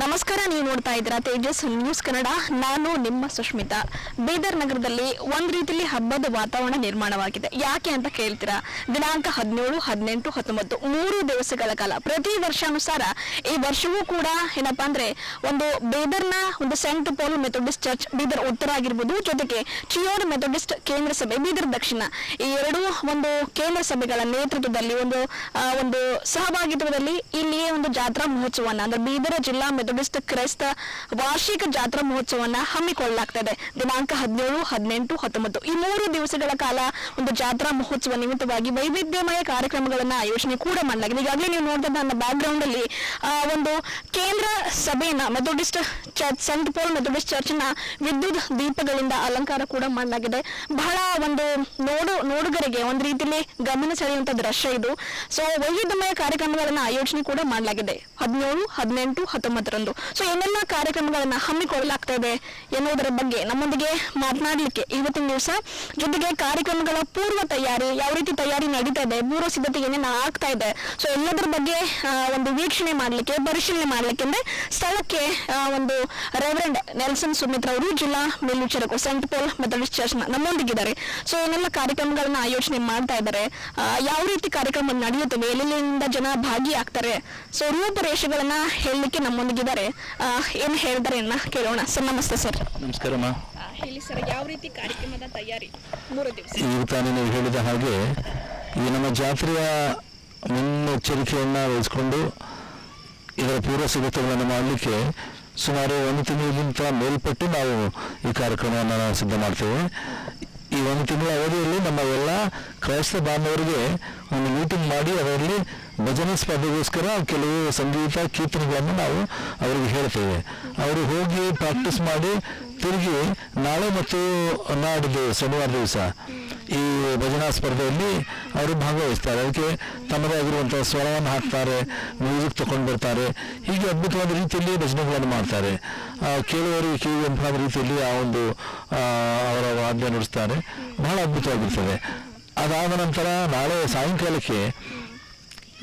ನಮಸ್ಕಾರ, ನೀವು ನೋಡ್ತಾ ಇದ್ದೀರಾ ತೇಜಸ್ ನ್ಯೂಸ್ ಕನ್ನಡ. ನಾನು ನಿಮ್ಮ ಸುಷ್ಮಿತಾ ಬೀದರ್ ನಗರದಲ್ಲಿ ಒಂದ್ ರೀತಿಯಲ್ಲಿ ಹಬ್ಬದ ವಾತಾವರಣ ನಿರ್ಮಾಣವಾಗಿದೆ. ಯಾಕೆ ಅಂತ ಕೇಳ್ತೀರಾ? ದಿನಾಂಕ ಹದಿನೇಳು, ಹದಿನೆಂಟು, ಹತ್ತೊಂಬತ್ತು, ಮೂರು ದಿವಸಗಳ ಕಾಲ. ಪ್ರತಿ ವರ್ಷಾನುಸಾರ ಈ ವರ್ಷವೂ ಕೂಡ ಏನಪ್ಪಾ ಅಂದ್ರೆ ಒಂದು ಬೀದರ್ನ ಒಂದು saint Paul Methodist church Bidar ಉತ್ತರ ಆಗಿರ್ಬೋದು. ಜೊತೆಗೆ ಚಿಯೋಡ್ ಮೆಥೋಡಿಸ್ಟ್ ಕೇಂದ್ರ ಸಭೆ, ಬೀದರ್ ದಕ್ಷಿಣ. ಈ ಎರಡೂ ಒಂದು ಕೇಂದ್ರ ಸಭೆಗಳ ನೇತೃತ್ವದಲ್ಲಿ ಒಂದು ಒಂದು ಸಹಭಾಗಿತ್ವದಲ್ಲಿ ಇಲ್ಲಿಯೇ ಒಂದು ಜಾತ್ರಾ ಮಹೋತ್ಸವನ ಅಂದ್ರೆ ಬೀದರ್ ಜಿಲ್ಲಾ ಕ್ರೈಸ್ತ ವಾರ್ಷಿಕ ಜಾತ್ರಾ ಮಹೋತ್ಸವವನ್ನ ಹಮ್ಮಿಕೊಳ್ಳಲಾಗ್ತದೆ. ದಿನಾಂಕ ಹದಿನೇಳು, ಹದಿನೆಂಟು, ಹತ್ತೊಂಬತ್ತು. ಈ ಮೂರು ದಿವಸಗಳ ಕಾಲ ಒಂದು ಜಾತ್ರಾ ಮಹೋತ್ಸವ ನಿಮಿತ್ತವಾಗಿ ವೈವಿಧ್ಯಮಯ ಕಾರ್ಯಕ್ರಮಗಳನ್ನ ಆಯೋಜನೆ ಕೂಡ ಮಾಡಲಾಗಿದೆ. ಈಗಾಗಲೇ ನೀವು ನೋಡಿದ ನನ್ನ ಬ್ಯಾಕ್ ಗ್ರೌಂಡ್ ಅಲ್ಲಿ ಒಂದು ಕೇಂದ್ರ ಸಭೆಯನ್ನ, Methodist church, saint Paul Methodist ಚರ್ಚ್ನ ವಿದ್ಯುತ್ ದೀಪಗಳಿಂದ ಅಲಂಕಾರ ಕೂಡ ಮಾಡಲಾಗಿದೆ. ಬಹಳ ಒಂದು ನೋಡು, ನೋಡುಗರಿಗೆ ಒಂದು ರೀತಿಯಲ್ಲಿ ಗಮನ ಸೆಳೆಯುವಂತ ದೃಶ್ಯ ಇದು. ಸೊ ವೈವಿಧ್ಯಮಯ ಕಾರ್ಯಕ್ರಮಗಳನ್ನ ಆಯೋಜನೆ ಕೂಡ ಮಾಡಲಾಗಿದೆ. ಹದಿನೇಳು, ಹದಿನೆಂಟು ಹತ್ತೊಂಬತ್ತರಂದು ಸೊ ಏನೆಲ್ಲ ಕಾರ್ಯಕ್ರಮಗಳನ್ನ ಹಮ್ಮಿಕೊಳ್ಳಲಾಗ್ತಾ ಇದೆ ಎನ್ನುವುದರ ಬಗ್ಗೆ ನಮ್ಮೊಂದಿಗೆ ಮಾತನಾಡಲಿಕ್ಕೆ ಇವತ್ತಿನ ದಿವಸ. ಜೊತೆಗೆ ಕಾರ್ಯಕ್ರಮಗಳ ಪೂರ್ವ ತಯಾರಿ, ಯಾವ ರೀತಿ ತಯಾರಿ ನಡೀತಾ ಇದೆ ಪೂರ್ವ ಸಿದ್ಧತೆ ಏನೇನು ಆಗ್ತಾ ಇದೆ. ಸೊ ಎಲ್ಲದರ ಬಗ್ಗೆ ಒಂದು ವೀಕ್ಷಣೆ ಮಾಡಲಿಕ್ಕೆ, ಪರಿಶೀಲನೆ ಮಾಡಲಿಕ್ಕೆ ಅಂದ್ರೆ ಸ್ಥಳಕ್ಕೆ ಒಂದು ರೆವರೆಂಡ್ ನೆಲ್ಸನ್ ಸುಮಿತ್ರ ಅವರು ಜಿಲ್ಲಾ ಮೇಲ್ವಿಚಾರಕರು ಸೆಂಟ್ ಪೋಲ್ ಮೆಥಡಿಸ್ಟ್ ಚರ್ಚ್ ನಮ್ಮೊಂದಿಗಿದ್ದಾರೆ. ಸೊ ಏನೆಲ್ಲ ಕಾರ್ಯಕ್ರಮಗಳನ್ನ ಆಯೋಜನೆ ಮಾಡ್ತಾ ಇದ್ದಾರೆ ಯಾವ ರೀತಿ ಕಾರ್ಯಕ್ರಮ ನಡೆಯುತ್ತವೆ, ಎಲ್ಲೆಲ್ಲಿಂದ ಜನ ಭಾಗಿಯಾಗ್ತಾರೆ. ಸೊ ರೂಪರೇಷೆಗಳನ್ನ ಹೇಳಲಿಕ್ಕೆ ನಮ್ಮೊಂದಿಗಿದ್ದಾರೆ ಆ, ಏನ್ ಹೇಳ್ತಾರೆ ಅನ್ನ ಕೇಳೋಣ. ಸರ್ ನಮಸ್ತೆ ಸರ್. ನಮಸ್ಕಾರಮ್ಮ ಹೇಳಿ ಸರ್ ಯಾವ ರೀತಿ ಕಾರ್ಯಕ್ರಮದ ತಯಾರಿ? ಮೂರು ದಿವಸ. ಈಗ ತಾನೇ ನೀವು ಹೇಳಿದ ಹಾಗೆ ಈ ನಮ್ಮ ಜಾತ್ರೆಯ ಮುನ್ನೆಚ್ಚರಿಕೆಯನ್ನು ವಹಿಸಿಕೊಂಡು ಇದರ ಪೂರ್ವ ಸಿದ್ಧತೆಗಳನ್ನು ಮಾಡಲಿಕ್ಕೆ ಸುಮಾರು ಒಂದು ತಿಂಗಳಿಗಿಂತ ಮೇಲ್ಪಟ್ಟು ನಾವು ಈ ಕಾರ್ಯಕ್ರಮವನ್ನು ನಾವು ಸಿದ್ಧ ಮಾಡ್ತೇವೆ. ಈ ಒಂದು ತಿಂಗಳ ಅವಧಿಯಲ್ಲಿ ನಮ್ಮ ಎಲ್ಲ ಕ್ರೈಸ್ತ ಬಾಂಧವರಿಗೆ ಒಂದು ಮೀಟಿಂಗ್ ಮಾಡಿ ಅದರಲ್ಲಿ ಭಜನೆ ಸ್ಪರ್ಧೆಗೋಸ್ಕರ ಕೆಲವು ಸಂಗೀತ ಕೀರ್ತನೆಗಳನ್ನು ನಾವು ಅವರಿಗೆ ಹೇಳ್ತೇವೆ. ಅವರು ಹೋಗಿ ಪ್ರಾಕ್ಟೀಸ್ ಮಾಡಿ ತಿರುಗಿ ನಾಳೆ ಮತ್ತು ನಾಡಿದ್ದು ಶನಿವಾರ ದಿವಸ. ಈ ಭಜನಾ ಸ್ಪರ್ಧೆಯಲ್ಲಿ ಅವರು ಭಾಗವಹಿಸ್ತಾರೆ. ಅದಕ್ಕೆ ತಮ್ಮದೇ ಆಗಿರುವಂಥ ಸ್ವರವನ್ನು ಹಾಕ್ತಾರೆ, ಮ್ಯೂಸಿಕ್ ತಗೊಂಡು ಬರ್ತಾರೆ. ಹೀಗೆ ಅದ್ಭುತವಾದ ರೀತಿಯಲ್ಲಿ ಭಜನೆಗಳನ್ನು ಮಾಡ್ತಾರೆ. ಕೇಳುವವರಿಗೆ ಕಿವಿಯಂತಹ ರೀತಿಯಲ್ಲಿ ಆ ಒಂದು ಅವರ ವಾದ್ಯ ನುಡಿಸ್ತಾರೆ. ಬಹಳ ಅದ್ಭುತವಾಗಿರ್ತದೆ. ಅದಾದ ನಂತರ ನಾಳೆ ಸಾಯಂಕಾಲಕ್ಕೆ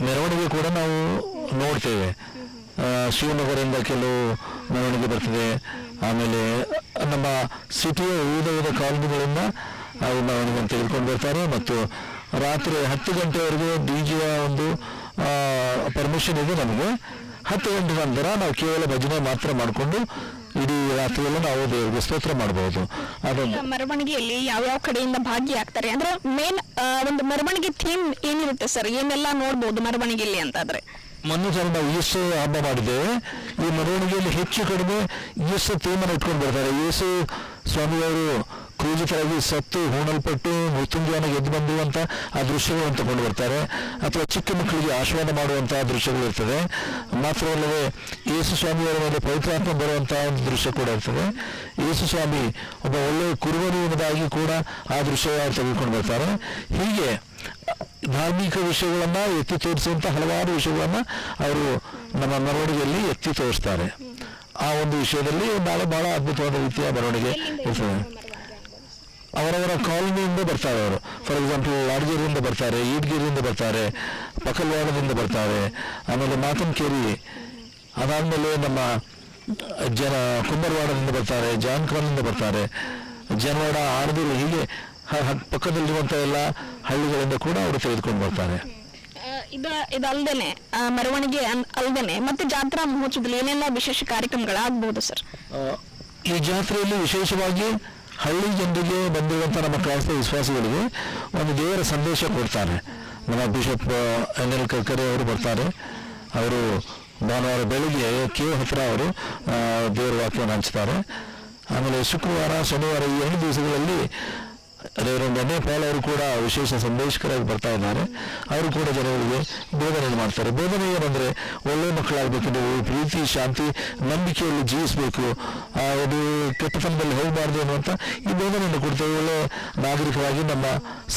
ಮೆರವಣಿಗೆ ಕೂಡ ನಾವು ನೋಡ್ತೇವೆ. ಶಿವನಗರದಿಂದ ಕೆಲವು ಮೆರವಣಿಗೆ ಬರ್ತದೆ. ಆಮೇಲೆ ನಮ್ಮ ಸಿಟಿಯ ವಿವಿಧ ವಿವಿಧ ಕಾಲೋನಿಗಳಿಂದ ಅವರು ಮೆರವಣಿಗೆಯನ್ನು ತೆಗೆದುಕೊಂಡು ಬರ್ತಾರೆ ಮತ್ತು ರಾತ್ರಿ ಹತ್ತು ಗಂಟೆವರೆಗೂ ಡಿ ಜಿಯ ಒಂದು ಪರ್ಮಿಷನ್ ಇದೆ ನಮಗೆ. ಹತ್ತು ಗಂಟೆ ನಂತರ ನಾವು ಕೇವಲ ಭಜನೆ ಮಾತ್ರ ಮಾಡಿಕೊಂಡು ಇಡೀ ರಾತ್ರಿಯೆಲ್ಲ ನಾವು ದೇವರಿಗೆ ಸ್ತೋತ್ರ ಮಾಡಬಹುದು ಮೆರವಣಿಗೆಯಲ್ಲಿ ಯಾವ ಯಾವ ಕಡೆಯಿಂದ ಭಾಗಿಯಾಗ್ತಾರೆ? ಅಂದ್ರೆ ಮೇನ್ ಒಂದು ಮೆರವಣಿಗೆ ಥೀಮ್ ಏನಿರುತ್ತೆ ಸರ್ ಏನೆಲ್ಲ ನೋಡ್ಬೋದು ಮೆರವಣಿಗೆಯಲ್ಲಿ ಅಂತಾದ್ರೆ? ಮೊನ್ನೆ ಸಲ ನಾವು ಯೇಸು ಹಬ್ಬ ಮಾಡಿದ್ದೇವೆ. ಈ ಮೆರವಣಿಗೆಯಲ್ಲಿ ಹೆಚ್ಚು ಕಡಿಮೆ ಯೇಸು ಥೀಮನ್ನು ಇಟ್ಕೊಂಡು ಬರ್ತಾರೆ. ಯೇಸು ಸ್ವಾಮಿಯವರು ಕ್ರೂಜಿತರಾಗಿ ಸತ್ತು ಹೂಣಲ್ಪಟ್ಟು ಮೃತ್ಯುಂಜಯನ ಎದ್ದು ಬಂದಿರುವಂತ ಆ ದೃಶ್ಯಗಳನ್ನು ತಗೊಂಡು ಬರ್ತಾರೆ. ಅಥವಾ ಚಿಕ್ಕ ಮಕ್ಕಳಿಗೆ ಆಶೀರ್ವಾದ ಮಾಡುವಂತಹ ದೃಶ್ಯಗಳು ಇರ್ತದೆ. ಮಾತ್ರವಲ್ಲದೆ ಯೇಸು ಸ್ವಾಮಿಯವರ ಮೇಲೆ ಪವಿತ್ರಾತ್ಮ ಬರುವಂತಹ ಒಂದು ದೃಶ್ಯ ಕೂಡ ಇರ್ತದೆ. ಯೇಸು ಸ್ವಾಮಿ ಒಬ್ಬ ಒಳ್ಳೆಯ ಕುರುಬನು ಎಂಬುದಾಗಿ ಕೂಡ ಆ ದೃಶ್ಯ ತೆಗೆದುಕೊಂಡು ಬರ್ತಾರೆ. ಹೀಗೆ ಧಾರ್ಮಿಕ ವಿಷಯಗಳನ್ನು ಎತ್ತಿ ತೋರಿಸುವಂಥ ಹಲವಾರು ವಿಷಯಗಳನ್ನು ಅವರು ನಮ್ಮ ಮೆರವಣಿಗೆಯಲ್ಲಿ ಎತ್ತಿ ತೋರಿಸ್ತಾರೆ. ಆ ಒಂದು ವಿಷಯದಲ್ಲಿ ಬಹಳ ಬಹಳ ಅದ್ಭುತವಾದ ರೀತಿಯ ಮೆರವಣಿಗೆ ಇರ್ತದೆ. ಅವರವರ ಕಾಲೋನಿಯಿಂದ ಬರ್ತಾರೆ ಅವರು. ಫಾರ್ ಎಕ್ಸಾಂಪಲ್ ಲಾಡ್ಗೇರಿಯಿಂದ ಬರ್ತಾರೆ ಈದ್ಗಿರಿಯಿಂದ ಬರ್ತಾರೆ ಪಕಲ್ವಾಡದಿಂದ ಬರ್ತಾರೆ ಆಮೇಲೆ ಮಾತನ್ಕೇರಿ ಅದಾದ್ಮೇಲೆ ನಮ್ಮ ಜನ ಕುಂಬರ್ವಾಡದಿಂದ ಬರ್ತಾರೆ ಜಾನ್ಕಾನ್ನಿಂದ ಬರ್ತಾರೆ. ಜನವಾಡ ಆಡದೂರು ಹೀಗೆ ಪಕ್ಕದಲ್ಲಿರುವಂಥ ಎಲ್ಲ ಹಳ್ಳಿಗಳಿಂದ ಕೂಡ ಅವರು ತೆಗೆದುಕೊಂಡು ಬರ್ತಾರೆ. ಇದು ಇದ ಇದಲ್ದೇನೆ ಮೆರವಣಿಗೆ ಅಲ್ದೇನೆ ಮತ್ತೆ ಜಾತ್ರಾ ಮಹೋತ್ಸವದಲ್ಲಿ ಏನೆಲ್ಲ ವಿಶೇಷ ಕಾರ್ಯಕ್ರಮಗಳಾಗಬಹುದು ಸರ್? ಈ ಜಾತ್ರೆಯಲ್ಲಿ ವಿಶೇಷವಾಗಿ ಹಳ್ಳಿ ಜನರಿಗೆ ಬಂದಿರುವಂಥ ನಮ್ಮ ಕ್ರೈಸ್ತ ವಿಶ್ವಾಸಿಗಳಿಗೆ ಒಂದು ದೇವರ ಸಂದೇಶ ಕೊಡ್ತಾರೆ. ನಮ್ಮ ಬಿಷಪ್ ಎನ್ ಎಲ್ ಕರ್ಕರೆ ಅವರು ಬರ್ತಾರೆ. ಅವರು ಭಾನುವಾರ ಬೆಳಿಗ್ಗೆ ಕೆ ಹತ್ರ ಅವರು ದೇವರ ವಾಕ್ಯವನ್ನು ಹಂಚ್ತಾರೆ. ಆಮೇಲೆ ಶುಕ್ರವಾರ, ಶನಿವಾರ ಈ ಎರಡು ದಿವಸಗಳಲ್ಲಿ ರೇವರೆಂಡ್ ಎನ್ ಎ ಪಾಲ್ ಅವರು ಕೂಡ ವಿಶೇಷ ಸಂದೇಶಕರಾಗಿ ಬರ್ತಾ ಇದ್ದಾರೆ. ಅವರು ಕೂಡ ಜನಗಳಿಗೆ ಬೋಧನೆ ಮಾಡ್ತಾರೆ. ಬೋಧನೆ ಏನಂದ್ರೆ ಒಳ್ಳೆ ಮಕ್ಕಳಾಗಬೇಕು, ನೀವು ಪ್ರೀತಿ, ಶಾಂತಿ, ನಂಬಿಕೆಯಲ್ಲಿ ಜೀವಿಸಬೇಕು. ಅದು ಕೆಟ್ಟತನದಲ್ಲಿ ಹೋಗಬಾರ್ದು ಅನ್ನುವಂಥ ಈ ಬೋಧನೆಯನ್ನು ಕೊಡ್ತೇವೆ. ಒಳ್ಳೆ ನಾಗರಿಕರಾಗಿ ನಮ್ಮ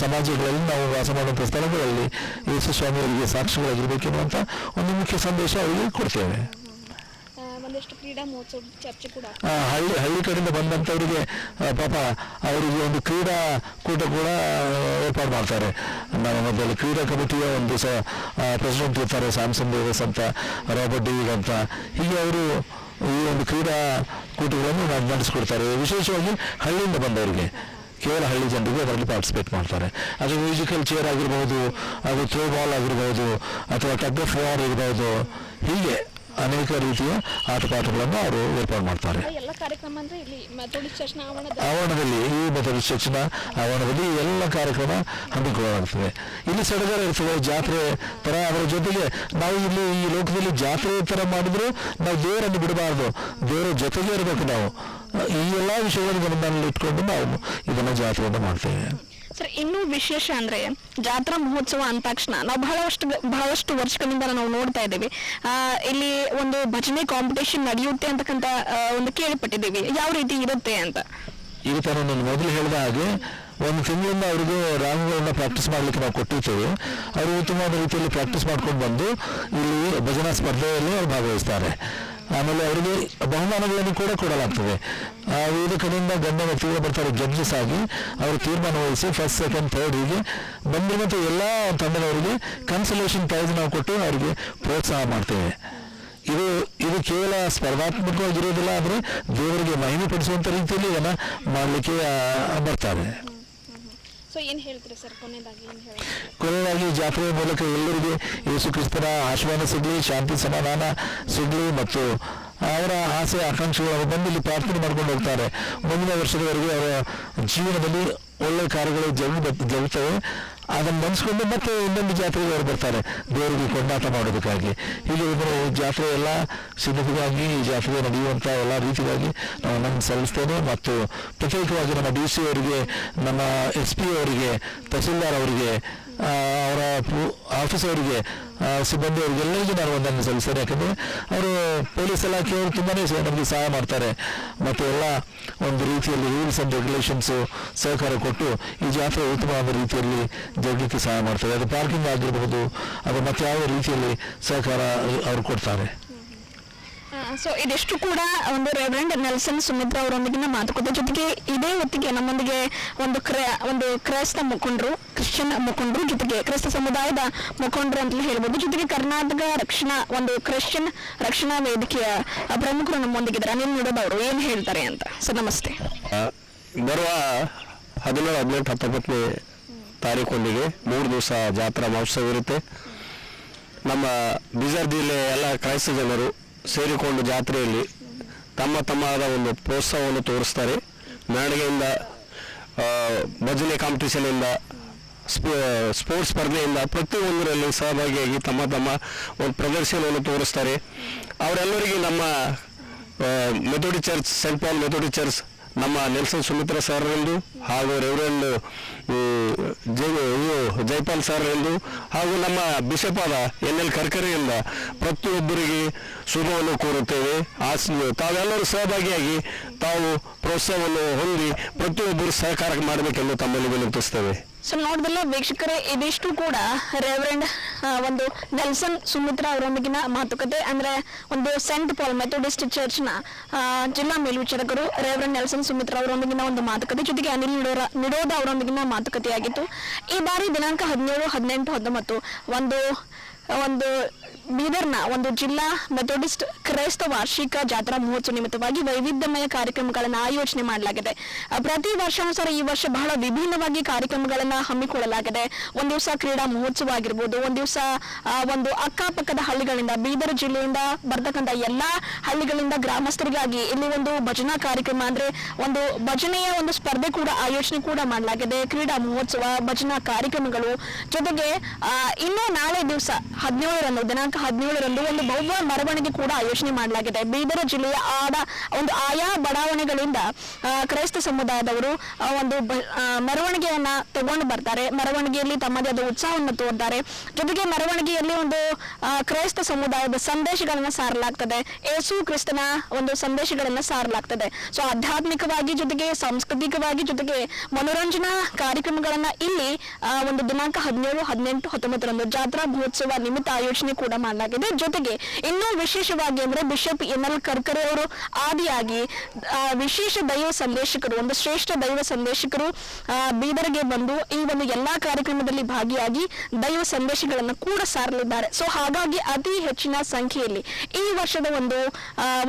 ಸಮಾಜಗಳಲ್ಲಿ ನಾವು ವಾಸ ಮಾಡುವಂಥ ಸ್ಥಳಗಳಲ್ಲಿ ಯೇಸು ಸ್ವಾಮಿಯವರಿಗೆ ಸಾಕ್ಷಿಗಳಾಗಿರ್ಬೇಕು ಅನ್ನುವಂಥ ಒಂದು ಮುಖ್ಯ ಸಂದೇಶ ಅವರಿಗೆ ಕೊಡ್ತೇವೆ. ಒಂದಷ್ಟು ಕ್ರೀಡಾ ಮಹೋತ್ಸವ ಚರ್ಚೆ ಕೂಡ ಹಳ್ಳಿ ಹಳ್ಳಿ ಕಡೆಯಿಂದ ಬಂದಂತವರಿಗೆ ಪಾಪ ಅವರಿಗೆ ಒಂದು ಕ್ರೀಡಾ ಕೂಟ ಕೂಡ ಏರ್ಪಾಡು ಮಾಡ್ತಾರೆ. ನಮ್ಮ ಮೊದಲು ಕ್ರೀಡಾ ಕಮಿಟಿಯ ಒಂದು ಸಹ ಪ್ರೆಸಿಡೆಂಟ್ ಇರ್ತಾರೆ ಸ್ಯಾಮ್ಸನ್ ದೇವಸ್ ಅಂತ ರಾಬರ್ಟ್ ಡಿವಿಗ್ ಅಂತ. ಹೀಗೆ ಅವರು ಈ ಒಂದು ಕ್ರೀಡಾ ಕೂಟಗಳನ್ನು ನಡೆಸಿಕೊಡ್ತಾರೆ. ವಿಶೇಷವಾಗಿ ಹಳ್ಳಿಯಿಂದ ಬಂದವರಿಗೆ. ಕೇವಲ ಹಳ್ಳಿ ಜನರಿಗೆ ಅದರಲ್ಲಿ ಪಾರ್ಟಿಸಿಪೇಟ್ ಮಾಡ್ತಾರೆ. ಅದು ಮ್ಯೂಸಿಕಲ್ ಚೇರ್ ಆಗಿರ್ಬೋದು ಅದು ಥ್ರೋ ಬಾಲ್ ಆಗಿರ್ಬೋದು ಅಥವಾ ಟಗ್ ಆಫ್ ವಾರ್ ಇರ್ಬೋದು ಹೀಗೆ. ಅನೇಕ ರೀತಿಯ ಆಟಪಾಠಗಳನ್ನು ಅವರು ಏರ್ಪಾಡು ಮಾಡ್ತಾರೆ. ಎಲ್ಲ ಕಾರ್ಯಕ್ರಮ ಅಂದ್ರೆ ಇಲ್ಲಿ ಚರ್ಚ್ನ ಆವರಣದ ಆವರಣದಲ್ಲಿ? ಈ ಮೆಥೋಡಿಸ್ ಚರ್ಚ್ನ ಆವರಣದಲ್ಲಿ ಎಲ್ಲ ಕಾರ್ಯಕ್ರಮ ಹಮ್ಮಿಕೊಳ್ಳಲಾಗುತ್ತದೆ ಇಲ್ಲಿ ಸಡಗರ ಇರ್ತದೆ ಜಾತ್ರೆ ತರ ಅದರ ಜೊತೆಗೆ ನಾವು ಇಲ್ಲಿ ಈ ಲೋಕದಲ್ಲಿ ಜಾತ್ರೆ ತರ ಮಾಡಿದ್ರು ನಾವು ದೇವರನ್ನು ಬಿಡಬಾರ್ದು. ದೇವರ ಜೊತೆಗೆ ಇರಬೇಕು ನಾವು. ಈ ಎಲ್ಲ ವಿಷಯಗಳನ್ನು ಗಮನದಲ್ಲಿ ಇಟ್ಕೊಂಡು ನಾವು ಇದನ್ನ ಜಾತ್ರೆಯನ್ನು ಮಾಡ್ತೇವೆ. ಸರ್, ಇನ್ನೂ ವಿಶೇಷ ಅಂದ್ರೆ ಜಾತ್ರಾ ಮಹೋತ್ಸವ ಅಂದ ತಕ್ಷಣ ನಾವು ಬಹಳಷ್ಟು ಬಹಳಷ್ಟು ವರ್ಷಗಳಿಂದ ನಾವು ನೋಡ್ತಾ ಇದ್ದೀವಿ. ಇಲ್ಲಿ ಒಂದು ಭಜನೆ ಕಾಂಪಿಟೇಷನ್ ನಡೆಯುತ್ತೆ ಅಂತಕ್ಕಂತ ಒಂದು ಕೇಳಿಪಟ್ಟಿದ್ದೀವಿ. ಯಾವ ರೀತಿ ಇರುತ್ತೆ ಅಂತ? ಈ ತರ ನಾನು ಮೊದಲು ಹೇಳಿದ ಹಾಗೆ, ಒಂದು ತಿಂಗಳಿಂದ ಅವರಿಗೆ ರಾಗಗಳನ್ನ ಪ್ರಾಕ್ಟೀಸ್ ಮಾಡ್ಲಿಕ್ಕೆ ನಾವು ಕೊಟ್ಟಿರ್ತೇವೆ ಅವರು ಉತ್ತಮವಾದ ರೀತಿಯಲ್ಲಿ ಪ್ರಾಕ್ಟೀಸ್ ಮಾಡ್ಕೊಂಡು ಬಂದು ಇಲ್ಲಿ ಭಜನಾ ಸ್ಪರ್ಧೆಯಲ್ಲಿ ಅವರು ಭಾಗವಹಿಸ್ತಾರೆ. ಆಮೇಲೆ ಅವರಿಗೆ ಬಹುಮಾನಗಳನ್ನು ಕೂಡ ಕೊಡಲಾಗ್ತದೆ. ವಿವಿಧ ಕಡೆಯಿಂದ ಗಣ್ಯ ವ್ಯಕ್ತಿಗಳು ಬರ್ತಾರೆ ಜಡ್ಜಸ್ ಆಗಿ. ಅವರು ತೀರ್ಮಾನ ವಹಿಸಿ ಫಸ್ಟ್ ಸೆಕೆಂಡ್ ಥರ್ಡ್ ಹೀಗೆ ಬಂದಿರುವಂಥ ಎಲ್ಲ ತಂಡದವರಿಗೆ ಕನ್ಸಲೇಷನ್ ಪ್ರೈಸ್ ನಾವು ಕೊಟ್ಟು ಅವರಿಗೆ ಪ್ರೋತ್ಸಾಹ ಮಾಡ್ತೇವೆ. ಇದು ಇದು ಕೇವಲ ಸ್ಪರ್ಧಾತ್ಮಕವಾಗಿರೋದಿಲ್ಲ, ಆದರೆ ದೇವರಿಗೆ ಮಹಿಮೆ ಪಡಿಸುವಂಥ ರೀತಿಯಲ್ಲಿ ಇದನ್ನು ಮಾಡಲಿಕ್ಕೆ ಬರ್ತಾರೆ. ಕೊನೆಯದಾಗಿ ಜಾತ್ರೆಯ ಮೂಲಕ ಎಲ್ಲರಿಗೆ ಯೇಸು ಕ್ರಿಸ್ತನ ಆಶೀರ್ವಾದ ಸಿಗಲಿ, ಶಾಂತಿ, ಸಮಾಧಾನ ಸಿಗಲಿ ಮತ್ತು ಅವರ ಆಸೆ, ಆಕಾಂಕ್ಷೆಗಳು ಬಂದು ಇಲ್ಲಿ ಪ್ರಾರ್ಥನೆ ಮಾಡ್ಕೊಂಡು ಹೋಗ್ತಾರೆ. ಮುಂದಿನ ವರ್ಷದವರೆಗೆ ಅವರ ಜೀವನದಲ್ಲಿ ಒಳ್ಳೆ ಕಾರ್ಯಗಳು ಜರುಗಿ ಜರುಗುತ್ತವೆ ಅದನ್ನು ಮನ್ಸ್ಕೊಂಡು ಮತ್ತೆ ಇನ್ನೊಂದು ಜಾತ್ರೆಗೆ ಅವರು ಬರ್ತಾರೆ. ದೇವರಿಗೆ ಕೊಂಡಾಟ ಮಾಡೋದಕ್ಕಾಗಿ. ಹೀಗೆ ಇಬ್ಬರು ಜಾತ್ರೆ ಎಲ್ಲ ಸಿದ್ಧತೆಗಾಗಿ ಈ ಜಾತ್ರೆ ನಡೆಯುವಂಥ ಎಲ್ಲ ರೀತಿಯಾಗಿ ನಾವು ನನ್ನ ಸಲ್ಲಿಸ್ತೇನೆ ಮತ್ತು ಪ್ರತ್ಯೇಕವಾಗಿ ನಮ್ಮ ಡಿ ಸಿ ಅವರಿಗೆ, ನಮ್ಮ ಎಸ್ ಪಿ ಅವರಿಗೆ, ತಹಸೀಲ್ದಾರ್ ಅವರಿಗೆ ಅವರ ಆಫೀಸವರಿಗೆ ಸಿಬ್ಬಂದಿ ಅವರಿಗೆಲ್ಲರಿಗೂ ನಾನು ಒಂದನ್ನು ಸಲ್ಲಿಸ್ತೇನೆ. ಯಾಕಂದರೆ ಅವರು ಪೊಲೀಸ್ ಇಲಾಖೆಯವರು ತುಂಬಾ ನಮಗೆ ಸಹಾಯ ಮಾಡ್ತಾರೆ. ಮತ್ತು ಎಲ್ಲ ಒಂದು ರೀತಿಯಲ್ಲಿ ರೂಲ್ಸ್ ಆ್ಯಂಡ್ ರೆಗ್ಯುಲೇಷನ್ಸು ಸಹಕಾರ ಕೊಟ್ಟು ಈ ಜಾತ್ರೆ ಉತ್ತಮವಾದ ರೀತಿಯಲ್ಲಿ ಜರಗಲಿಕ್ಕೆ ಸಹಾಯ ಮಾಡ್ತಾರೆ ಅದು ಪಾರ್ಕಿಂಗ್ ಆಗಿರಬಹುದು ಅದು ಮತ್ತೆ ಯಾವ ರೀತಿಯಲ್ಲಿ ಸಹಕಾರ ಅವರು ಕೊಡ್ತಾರೆ. ಸೊ ಇದಿಷ್ಟು ಕೂಡ ಒಂದು ರೆವರೆಂಡ್ ನೆಲ್ಸನ್ ಸುಮಿತ್ರ ಅವರೊಂದಿಗಿನ ಮಾತುಕತೆ ಜೊತೆಗೆ ಇದೇ ಹೊತ್ತಿಗೆ ನಮ್ಮೊಂದಿಗೆ ಒಂದು ಕ್ರ ಒಂದು ಕ್ರೈಸ್ತ ಮುಖಂಡರು, ಕ್ರಿಶ್ಚಿಯನ್ ಮುಖಂಡರು ಜೊತೆಗೆ ಕ್ರೈಸ್ತ ಸಮುದಾಯದ ಮುಖಂಡರು ಅಂತಲೇ ಹೇಳ್ಬೋದು. ಜೊತೆಗೆ ಕರ್ನಾಟಕ ರಕ್ಷಣಾ, ಒಂದು ಕ್ರಿಶ್ಚಿಯನ್ ರಕ್ಷಣಾ ವೇದಿಕೆಯ ಪ್ರಮುಖರು ನಮ್ಮೊಂದಿಗಿದ್ದಾರೆ ಅನಿಲ್ ಅವರು ಏನು ಹೇಳ್ತಾರೆ ಅಂತ? ಸರ್, ನಮಸ್ತೆ. ಬರುವ ಹದಿನೇಳು, ಹದಿನೆಂಟು, ಹತ್ತೊಂಬತ್ತನೇ ತಾರೀಕೊಂದಿಗೆ ಮೂರು ದಿವಸ ಜಾತ್ರಾ ಮಹೋತ್ಸವ ಇರುತ್ತೆ. ನಮ್ಮ ಬೀದರ್ ಜಿಲ್ಲೆ ಎಲ್ಲ ಕ್ರೈಸ್ತ ಜನರು ಸೇರಿಕೊಂಡು ಜಾತ್ರೆಯಲ್ಲಿ ತಮ್ಮ ತಮ್ಮದ ಒಂದು ಪ್ರೋತ್ಸಾಹವನ್ನು ತೋರಿಸ್ತಾರೆ. ಮೆರವಣಿಗೆಯಿಂದ ಭಜನೆ ಕಾಂಪಿಟೇಷನಿಂದ ಸ್ಪೋರ್ಟ್ಸ್ ಸ್ಪರ್ಧೆಯಿಂದ ಪ್ರತಿಯೊಂದರಲ್ಲಿ ಸಹಭಾಗಿಯಾಗಿ ತಮ್ಮ ತಮ್ಮ ಒಂದು ಪ್ರದರ್ಶನವನ್ನು ತೋರಿಸ್ತಾರೆ. ಅವರೆಲ್ಲರಿಗೆ ನಮ್ಮ Methodist church saint Paul Methodist church ನಮ್ಮ ನೆಲ್ಸನ್ ಸುಮಿತ್ರ ಸರ್ ಎಂದು ಹಾಗೂ ರೆವರೆಂಡ್ ಜೈ ಜೈಪಾಲ್ ಸರ್ ಎಂದು ಹಾಗೂ ನಮ್ಮ ಬಿಷಪ್ ಆದ ಎನ್ ಎಲ್ ಕರ್ಕರೆಯಿಂದ ಪ್ರತಿಯೊಬ್ಬರಿಗೆ ಶುಭವನ್ನು ಕೋರುತ್ತೇವೆ. ಆಸ್ ತಾವೆಲ್ಲರೂ ಸಹಭಾಗಿಯಾಗಿ ತಾವು ಪ್ರೋತ್ಸಾಹವನ್ನು ಹೊಂದಿ ಪ್ರತಿಯೊಬ್ಬರು ಸಹಕಾರ ಮಾಡಬೇಕೆಂದು ತಮ್ಮಲ್ಲಿ ವಿನಂತಿಸ್ತೇವೆ. ಸೊ ನೋಡಿದಲ್ಲ ವೀಕ್ಷಕರೇ, ಇದಿಷ್ಟು ಕೂಡ ರೆವರೆಂಡ್ ಒಂದು ನೆಲ್ಸನ್ ಸುಮಿತ್ರ ಅವರೊಂದಿಗಿನ ಮಾತುಕತೆ. ಅಂದ್ರೆ ಒಂದು ಸೆಂಟ್ ಪಾಲ್ ಮೆಥೋಡಿಸ್ಟ್ ಚರ್ಚ್ನ ಜಿಲ್ಲಾ ಮೇಲ್ವಿಚಾರಕರು ರೆವರೆಂಡ್ ನೆಲ್ಸನ್ ಸುಮಿತ್ರ ಅವರೊಂದಿಗಿನ ಒಂದು ಮಾತುಕತೆ. ಜೊತೆಗೆ ಅನಿಲ್ ನಿಡೋರ, ನಿಡೋದ ಅವರೊಂದಿಗಿನ ಮಾತುಕತೆಯಾಗಿತ್ತು. ಈ ಬಾರಿ ದಿನಾಂಕ ಹದಿನೇಳು, ಹದಿನೆಂಟು, ಹತ್ತೊಂಬತ್ತು, ಒಂದು ಒಂದು ಬೀದರ್ನ ಒಂದು ಜಿಲ್ಲಾ ಮೆಥೋಡಿಸ್ಟ್ ಕ್ರೈಸ್ತ ವಾರ್ಷಿಕ ಜಾತ್ರಾ ಮಹೋತ್ಸವ ನಿಮಿತ್ತವಾಗಿ ವೈವಿಧ್ಯಮಯ ಕಾರ್ಯಕ್ರಮಗಳನ್ನು ಆಯೋಜನೆ ಮಾಡಲಾಗಿದೆ. ಪ್ರತಿ ವರ್ಷಾನುಸಾರ ಈ ವರ್ಷ ಬಹಳ ವಿಭಿನ್ನವಾಗಿ ಕಾರ್ಯಕ್ರಮಗಳನ್ನು ಹಮ್ಮಿಕೊಳ್ಳಲಾಗಿದೆ. ಒಂದ್ ದಿವಸ ಕ್ರೀಡಾ ಮಹೋತ್ಸವ ಆಗಿರ್ಬೋದು, ಒಂದ್ ದಿವಸ ಒಂದು ಅಕ್ಕಪಕ್ಕದ ಹಳ್ಳಿಗಳಿಂದ ಬೀದರ್ ಜಿಲ್ಲೆಯಿಂದ ಬರ್ತಕ್ಕಂಥ ಎಲ್ಲಾ ಹಳ್ಳಿಗಳಿಂದ ಗ್ರಾಮಸ್ಥರಿಗಾಗಿ ಇಲ್ಲಿ ಒಂದು ಭಜನಾ ಕಾರ್ಯಕ್ರಮ ಅಂದ್ರೆ ಒಂದು ಭಜನೆಯ ಒಂದು ಸ್ಪರ್ಧೆ ಕೂಡ ಆಯೋಜನೆ ಕೂಡ ಮಾಡಲಾಗಿದೆ. ಕ್ರೀಡಾ ಮಹೋತ್ಸವ, ಭಜನಾ ಕಾರ್ಯಕ್ರಮಗಳು ಜೊತೆಗೆ ಇನ್ನು ನಾಳೆ ದಿವಸ ಹದಿನೇಳರಂದು ದಿನಾಂಕ ಹದಿನೇಳರಂದು ಒಂದು ಭವ್ಯ ಮೆರವಣಿಗೆ ಕೂಡ ಆಯೋಜನೆ ಮಾಡಲಾಗಿದೆ. ಬೀದರ ಜಿಲ್ಲೆಯ ಆಡ, ಒಂದು ಆಯಾ ಬಡಾವಣೆಗಳಿಂದ ಕ್ರೈಸ್ತ ಸಮುದಾಯದವರು ಒಂದು ಮೆರವಣಿಗೆಯನ್ನ ತಗೊಂಡು ಬರ್ತಾರೆ. ಮೆರವಣಿಗೆಯಲ್ಲಿ ತಮ್ಮದೇ ಆದ ಉತ್ಸಾಹವನ್ನು ತೋರ್ತಾರೆ. ಜೊತೆಗೆ ಮೆರವಣಿಗೆಯಲ್ಲಿ ಒಂದು ಕ್ರೈಸ್ತ ಸಮುದಾಯದ ಸಂದೇಶಗಳನ್ನ ಸಾರಲಾಗ್ತದೆ. ಯೇಸು ಕ್ರಿಸ್ತನ ಒಂದು ಸಂದೇಶಗಳನ್ನ ಸಾರಲಾಗ್ತದೆ. ಸೊ, ಆಧ್ಯಾತ್ಮಿಕವಾಗಿ ಜೊತೆಗೆ ಸಾಂಸ್ಕೃತಿಕವಾಗಿ ಜೊತೆಗೆ ಮನೋರಂಜನಾ ಕಾರ್ಯಕ್ರಮಗಳನ್ನ ಇಲ್ಲಿ ಒಂದು ದಿನಾಂಕ ಹದಿನೇಳು, ಹದಿನೆಂಟು, ಹತ್ತೊಂಬತ್ತರಂದು ಜಾತ್ರಾ ಮಹೋತ್ಸವ ನಿಮಿತ್ತ ಆಯೋಜನೆ ಕೂಡ ಮಾಡಲಾಗಿದೆ. ಜೊತೆಗೆ ಇನ್ನೂ ವಿಶೇಷವಾಗಿ ಅಂದ್ರೆ ಬಿಷಪ್ ಎಂ ಎಲ್ ಕರ್ಕರೆ ಅವರು ಆದಿಯಾಗಿ ವಿಶೇಷ ದೈವ ಸಂದೇಶಕರು, ಒಂದು ಶ್ರೇಷ್ಠ ದೈವ ಸಂದೇಶಕರು ಬೀದರ್ಗೆ ಬಂದು ಈ ಒಂದು ಎಲ್ಲಾ ಕಾರ್ಯಕ್ರಮದಲ್ಲಿ ಭಾಗಿಯಾಗಿ ದೈವ ಸಂದೇಶಗಳನ್ನು ಕೂಡ ಸಾರಲಿದ್ದಾರೆ. ಸೊ ಹಾಗಾಗಿ ಅತಿ ಹೆಚ್ಚಿನ ಸಂಖ್ಯೆಯಲ್ಲಿ ಈ ವರ್ಷದ ಒಂದು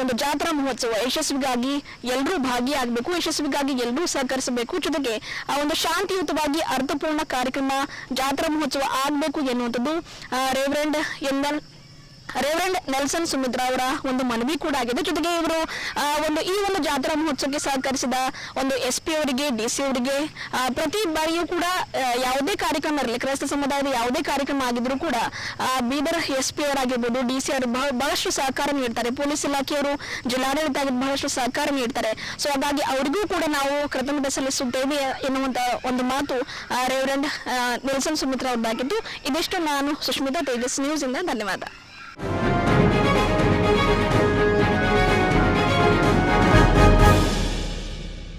ಒಂದು ಜಾತ್ರಾ ಮಹೋತ್ಸವ ಯಶಸ್ವಿಗಾಗಿ ಎಲ್ಲರೂ ಭಾಗಿಯಾಗಬೇಕು, ಯಶಸ್ವಿಗಾಗಿ ಎಲ್ಲರೂ ಸಹಕರಿಸಬೇಕು. ಜೊತೆಗೆ, ಆ, ಒಂದು ಶಾಂತಿಯುತವಾಗಿ ಅರ್ಥಪೂರ್ಣ ಕಾರ್ಯಕ್ರಮ ಜಾತ್ರಾ ಮಹೋತ್ಸವ ಆಗಬೇಕು ಎನ್ನುವಂಥದ್ದು reverend N L reverend Nelson Sumitra ಅವರ ಒಂದು ಮನವಿ ಕೂಡ ಆಗಿದೆ. ಜೊತೆಗೆ ಇವರು ಒಂದು ಈ ಒಂದು ಜಾತ್ರಾ ಮಹೋತ್ಸವಕ್ಕೆ ಸಹಕರಿಸಿದ ಒಂದು ಎಸ್ ಪಿ ಅವರಿಗೆ, ಡಿ ಸಿ ಅವರಿಗೆ ಪ್ರತಿ ಬಾರಿಯೂ ಕೂಡ ಯಾವುದೇ ಕಾರ್ಯಕ್ರಮ ಇರಲಿ, ಕ್ರೈಸ್ತ ಸಮುದಾಯದ ಯಾವುದೇ ಕಾರ್ಯಕ್ರಮ ಆಗಿದ್ರು ಕೂಡ ಬೀದರ್ ಎಸ್ ಪಿ ಅವರಾಗಿರ್ಬೋದು, ಡಿ ಸಿ ಅವರು ಬಹ- ಬಹಳಷ್ಟು ಸಹಕಾರ ನೀಡ್ತಾರೆ. ಪೊಲೀಸ್ ಇಲಾಖೆಯವರು ಜಿಲ್ಲಾಡಳಿತ ಬಹಳಷ್ಟು ಸಹಕಾರ ನೀಡ್ತಾರೆ. ಸೊ, ಹಾಗಾಗಿ ಅವರಿಗೂ ಕೂಡ ನಾವು ಕೃತಜ್ಞತೆ ಸಲ್ಲಿಸುತ್ತೇವೆ ಎನ್ನುವಂತ ಒಂದು ಮಾತು ರೇವರೆಂಡ್ ನೆಲ್ಸನ್ ಸುಮಿತ್ರಾ ಅವರದ್ದಾಗಿದ್ದು. ಇದಿಷ್ಟು ನಾನು ಸುಷ್ಮಿತಾ ತೇಜಸ್ ನ್ಯೂಸ್ ಇಂದ ಧನ್ಯವಾದ. you